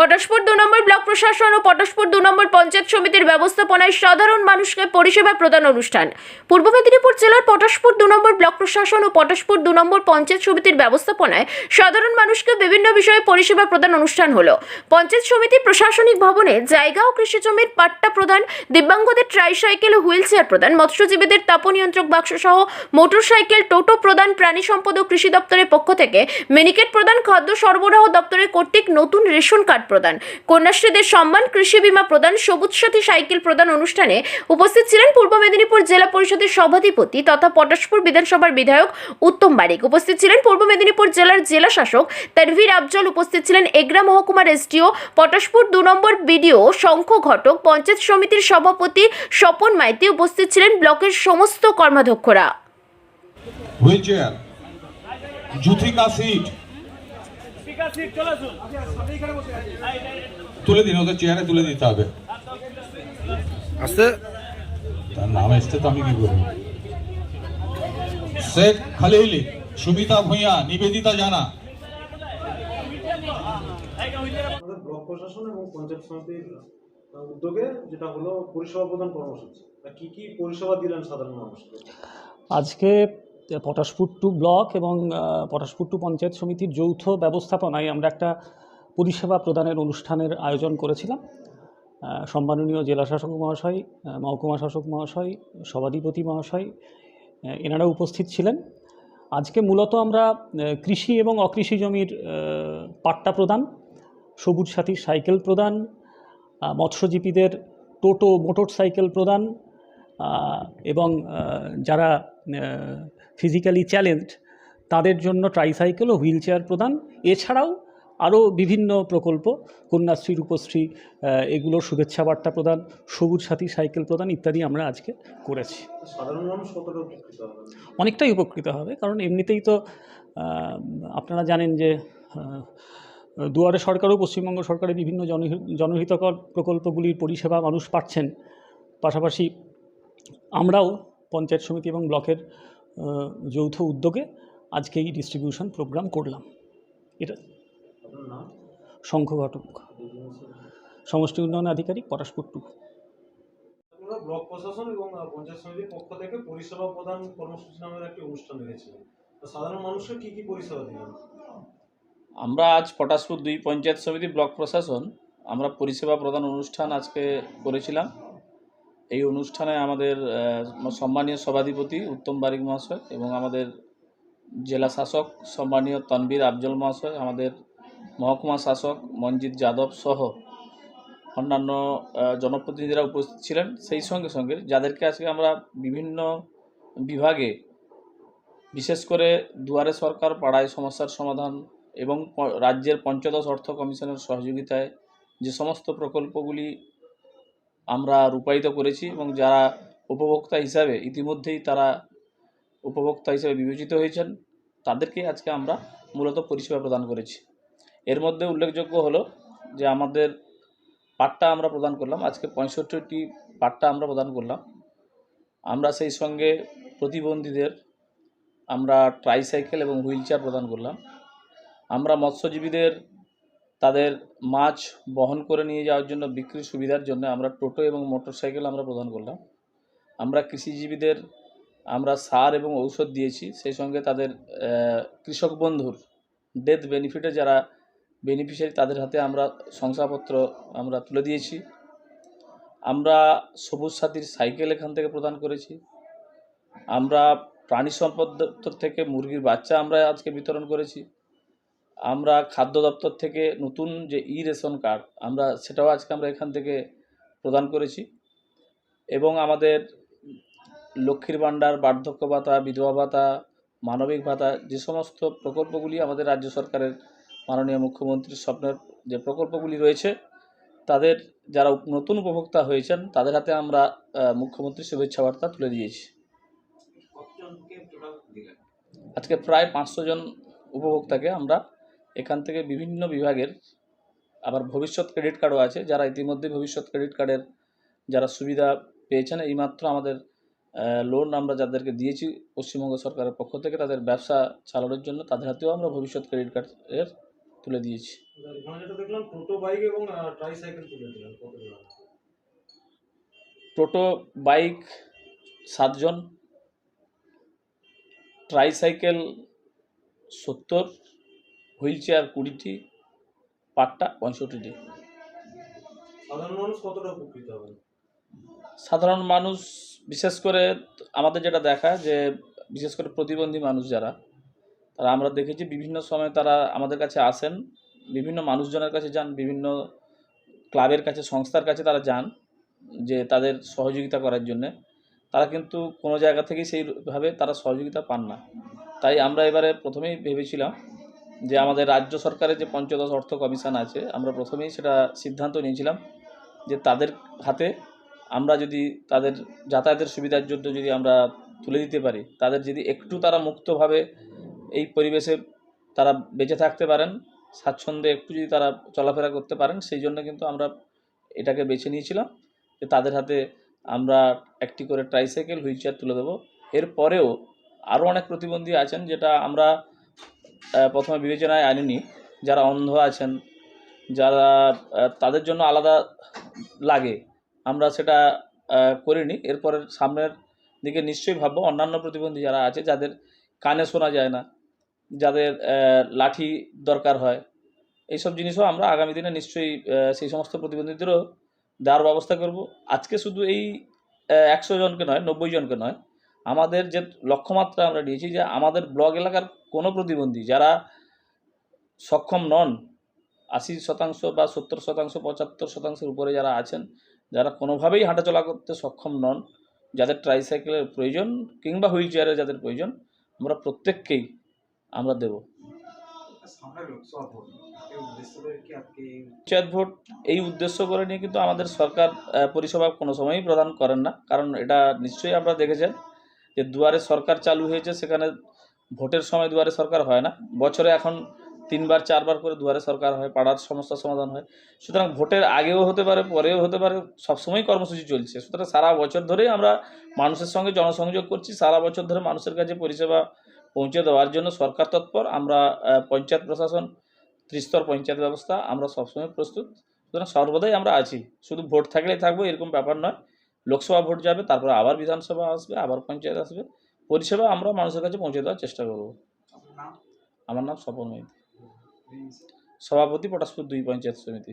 পটাশপুর দু নম্বর ব্লক প্রশাসন ও পটাশপুর দু নম্বর পঞ্চায়েত সমিতির ব্যবস্থাপনায় সাধারণ মানুষকে পরিষেবা প্রদান অনুষ্ঠান। পূর্ব মেদিনীপুর জেলার পটাশপুর দু নম্বর ব্লক প্রশাসন ও পটাশপুর দু নম্বর পঞ্চায়েত সমিতির ব্যবস্থাপনায় সাধারণ মানুষকে বিভিন্ন বিষয়ে পরিষেবা প্রদান অনুষ্ঠান হলো। পঞ্চায়েত সমিতি প্রশাসনিক ভবনে জায়গা ও কৃষি জমির পাট্টা প্রদান, দিব্যাঙ্গদের ট্রাইসাইকেল ও হুইল চেয়ার প্রদান, মৎস্যজীবীদের তাপনিয়ন্ত্রক বাক্স সহ মোটরসাইকেল, টোটো প্রদান, প্রাণী সম্পদ ও কৃষি দপ্তরের পক্ষ থেকে মিনিকেট প্রদান, খাদ্য সরবরাহ দপ্তরের কর্তৃক নতুন রেশন কার্ড প্রদান। কন্যাশ্রীদের সম্মান, কৃষি বীমা প্রদান, সবুজ সাথী সাইকেল প্রদান অনুষ্ঠানে উপস্থিত ছিলেন পূর্ব মেদিনীপুর জেলা পরিষদের সভাধিপতি তথা পটাশপুর বিধানসভার বিধায়ক উত্তম বারিক। উপস্থিত ছিলেন পূর্ব মেদিনীপুর জেলার জেলা শাসক তানভীর আফজল। উপস্থিত ছিলেন এগরা মহকুমার এসডিও পটাশপুর দু নম্বর বিডিও শঙ্খ ঘটক। পঞ্চায়েত সমিতির সভাপতি স্বপন মাইতি। উপস্থিত ছিলেন ব্লকের সমস্ত কর্মাধ্যক্ষরা। জুথিকা সিট স্পিকার সিট চলে আসুন তুলে দিন ওদের চেয়ারে তুলে দিতে হবে। আসতে? তার নাম এসছে তো আমি কি করব? শেখ খালিল সুমিতা ভূঁইয়া নিবেদিতা জানা। আমাদের ব্লক প্রশাসন এবং পঞ্চায়েত সমিতির উদ্যোগে যেটা হলো পরিষেবা প্রদান কর্মসূচি। তা কি কি পরিষেবা দিলেন সাধারণ মানুষকে? আজকে পটাশপুর টু ব্লক এবং পটাশপুর টু পঞ্চায়েত সমিতির যৌথ ব্যবস্থাপনায় আমরা একটা পরিষেবা প্রদানের অনুষ্ঠানের আয়োজন করেছিলাম। সম্মাননীয় জেলা শাসক মহাশয় মহকুমা শাসক মহাশয়, সভাধিপতি মহাশয় এনারা উপস্থিত ছিলেন। আজকে মূলত আমরা কৃষি এবং অকৃষি জমির পাট্টা প্রদান, সবুজ সাথী সাইকেল প্রদান মৎস্যজীবীদের টোটো মোটর সাইকেল প্রদান এবং যারা ফিজিক্যালি চ্যালেঞ্জড তাদের জন্য ট্রাইসাইকেল ও হুইল চেয়ার প্রদান। এছাড়াও আরও বিভিন্ন প্রকল্প কন্যাশ্রী রূপশ্রী আহ, এগুলোর শুভেচ্ছা বার্তা প্রদান সবুজ সাথী সাইকেল প্রদান ইত্যাদি আমরা আজকে করেছি। অনেকটাই উপকৃত হবে কারণ এমনিতেই তো আপনারা জানেন যে দুয়ারে সরকারও পশ্চিমবঙ্গ সরকারের বিভিন্ন জনহি- জনহিতকর প্রকল্পগুলির পরিষেবা মানুষ পাচ্ছেন। পাশাপাশি আমরাও পঞ্চায়েত সমিতি এবং ব্লকের যৌথ উদ্যোগে আজকে এই ডিস্ট্রিবিউশন প্রোগ্রাম করলাম। এটা আপনার নাম শঙ্খ ঘটক। সমষ্টি উন্নয়ন আধিকারিক পটাশপুর টু। ব্লক প্রশাসন এবং পঞ্চায়েত সমিতির পক্ষ থেকে পরিষেবা প্রদান কর্মসূচি নামের একটি অনুষ্ঠান রেখেছিলেন তা সাধারণ মানুষকে কি কি পরিষেবা দিলেন? আমরা আজ পটাশপুর দুই পঞ্চায়েত সমিতি ব্লক প্রশাসন আমরা পরিষেবা প্রদান অনুষ্ঠান আজকে করেছিলাম। এই অনুষ্ঠানে আমাদের সম্মানীয় সভাধিপতি উত্তম বারিক মহাশয় এবং আমাদের জেলা শাসক সম্মানীয় তনবীর আফজল মহাশয়, আমাদের মহকুমা শাসক মঞ্জিত যাদব সহ অন্যান্য জনপ্রতিনিধিরা উপস্থিত ছিলেন। সেই সঙ্গে সঙ্গে যাদেরকে আজকে আমরা বিভিন্ন বিভাগে, বিশেষ করে দুয়ারে সরকার, পাড়ায় সমস্যার সমাধান এবং রাজ্যের পঞ্চদশ অর্থ কমিশনের সহযোগিতায় যে সমস্ত প্রকল্পগুলি আমরা রূপায়িত করেছি এবং যারা উপভোক্তা হিসাবে ইতিমধ্যেই তারা উপভোক্তা হিসাবে বিবেচিত হয়েছেন, তাদেরকে আজকে আমরা মূলত পরিষেবা প্রদান করেছি। এর মধ্যে উল্লেখযোগ্য হলো যে আমাদের পাট্টা আমরা প্রদান করলাম, আজকে পঁয়ষট্টিটি পাট্টা আমরা প্রদান করলাম। আমরা সেই সঙ্গে প্রতিবন্ধীদের আমরা ট্রাইসাইকেল এবং হুইল চেয়ার প্রদান করলাম। আমরা মৎস্যজীবীদের তাদের মাছ বহন করে নিয়ে যাওয়ার জন্য বিক্রির সুবিধার জন্য আমরা টোটো এবং মোটরসাইকেল আমরা প্রদান করলাম। আমরা কৃষিজীবীদের আমরা সার এবং ঔষধ দিয়েছি, সেই সঙ্গে তাদের কৃষক বন্ধুর ডেথ বেনিফিটে যারা বেনিফিশিয়ারি তাদের হাতে আমরা শংসাপত্র আমরা তুলে দিয়েছি। আমরা সবুজ সাথীর সাইকেল এখান থেকে প্রদান করেছি। আমরা প্রাণী সম্পদ দপ্তর থেকে মুরগির বাচ্চা আমরা আজকে বিতরণ করেছি। আমরা খাদ্য দপ্তর থেকে নতুন যে ই রেশন কার্ড আমরা সেটাও আজকে আমরা এখান থেকে প্রদান করেছি। এবং আমাদের লক্ষ্মীর ভাণ্ডার বার্ধক্য ভাতা বিধবা ভাতা মানবিক ভাতা যে সমস্ত প্রকল্পগুলি আমাদের রাজ্য সরকারের মাননীয় মুখ্যমন্ত্রীর স্বপ্নের যে প্রকল্পগুলি রয়েছে তাদের যারা নতুন উপভোক্তা হয়েছেন তাদের হাতে আমরা আহ, মুখ্যমন্ত্রীর শুভেচ্ছা বার্তা তুলে দিয়েছি। আজকে প্রায় পাঁচশো জন উপভোক্তাকে আমরা এখান থেকে বিভিন্ন বিভাগের আবার ভবিষ্যৎ ক্রেডিট কার্ডও আছে। যারা ইতিমধ্যে ভবিষ্যৎ ক্রেডিট কার্ডের যারা সুবিধা পেয়েছেন এইমাত্র আমাদের লোন আমরা যাদেরকে দিয়েছি পশ্চিমবঙ্গ সরকারের পক্ষ থেকে তাদের ব্যবসা চালানোর জন্য তাদের হাতেও আমরা ভবিষ্যৎ ক্রেডিট কার্ডের তুলে দিয়েছি। টোটো বাইক সাতজন ট্রাইসাইকেল সত্তর হুইল চেয়ার কুড়িটি পাট্টা পঁয়ষট্টিটি। সাধারণ মানুষ কতটা উপকৃত হবেন সাধারণ মানুষ বিশেষ করে আমাদের যেটা দেখা যে বিশেষ করে প্রতিবন্ধী মানুষ যারা তারা আমরা দেখেছি বিভিন্ন সময় তারা আমাদের কাছে আসেন বিভিন্ন মানুষজনের কাছে যান বিভিন্ন ক্লাবের কাছে সংস্থার কাছে তারা যান যে তাদের সহযোগিতা করার জন্যে। তারা কিন্তু কোনো জায়গা থেকেই সেইভাবে তারা সহযোগিতা পান না। তাই আমরা এবারে প্রথমেই ভেবেছিলাম যে আমাদের রাজ্য সরকারের যে পঞ্চদশ অর্থ কমিশন আছে, আমরা প্রথমেই সেটা সিদ্ধান্ত নিয়েছিলাম যে তাদের হাতে আমরা যদি তাদের যাতায়াতের সুবিধার জন্য যদি আমরা তুলে দিতে পারি, তাদের যদি একটু তারা মুক্তভাবে এই পরিবেশে তারা বেঁচে থাকতে পারেন, স্বাচ্ছন্দ্যে একটু যদি তারা চলাফেরা করতে পারেন, সেই জন্য কিন্তু আমরা এটাকে বেছে নিয়েছিলাম যে তাদের হাতে আমরা একটি করে ট্রাইসাইকেল হুইল চেয়ার তুলে দেবো। এরপরেও আরও অনেক প্রতিবন্ধী আছেন যেটা আমরা প্রথমে বিবেচনায় আনিনি। যারা অন্ধ আছেন, যারা তাদের জন্য আলাদা লাগে। আমরা সেটা করিনি। এরপরের সামনের দিকে নিশ্চয়ই ভাববো, অন্যান্য প্রতিবন্ধী যারা আছে, যাদের কানে শোনা যায় না, যাদের লাঠি দরকার হয়, এইসব জিনিসও আমরা আগামী দিনে নিশ্চয়ই সেই সমস্ত প্রতিবন্ধীদেরও দেওয়ার ব্যবস্থা করব। আজকে শুধু এই একশো জনকে নয়, নব্বই জনকে নয় আমাদের যে লক্ষ্যমাত্রা আমরা নিয়েছি যে আমাদের ব্লক এলাকার কোনো প্রতিবন্ধী যারা সক্ষম নন, আশি শতাংশ বা সত্তর শতাংশ, পঁচাত্তর শতাংশের উপরে যারা আছেন, যারা কোনোভাবেই হাঁটাচলা করতে সক্ষম নন, যাদের ট্রাইসাইকেলের প্রয়োজন কিংবা হুইল চেয়ারের যাদের প্রয়োজন, আমরা প্রত্যেককেই আমরা দেব। পঞ্চায়েত ভোট এই উদ্দেশ্য করে নিয়ে কিন্তু আমাদের সরকার পরিষেবা কোনো সময়ই প্রদান করেন না। কারণ এটা নিশ্চয়ই আপনারা দেখেছেন। যে দুয়ারে সরকার চালু হয়েছে, সেখানে ভোটের সময় দুয়ারে সরকার হয় না। বছরে এখন তিনবার, চারবার করে দুয়ারে সরকার হয়, পাড়ার সমস্যার সমাধান হয়। সুতরাং ভোটের আগেও হতে পারে, পরেও হতে পারে সবসময় কর্মসূচি চলছে। সুতরাং সারা বছর ধরেই আমরা মানুষের সঙ্গে জনসংযোগ করছি। সারা বছর ধরে মানুষের কাছে পরিষেবা পৌঁছে দেওয়ার জন্য সরকার তৎপর। আমরা পঞ্চায়েত প্রশাসন, ত্রিস্তর পঞ্চায়েত ব্যবস্থা আমরা সবসময় প্রস্তুত। সুতরাং সর্বদাই আমরা আছি। শুধু ভোট থাকলেই থাকব, এরকম ব্যাপার নয়। লোকসভা ভোট যাবে তারপরে আবার বিধানসভা আসবে আবার পঞ্চায়েত আসবে। পরিষেবা আমরা মানুষের কাছে পৌঁছে দেওয়ার চেষ্টা করব। আমার নাম স্বপন মাইতি সভাপতি পটাশপুর দুই পঞ্চায়েত সমিতি।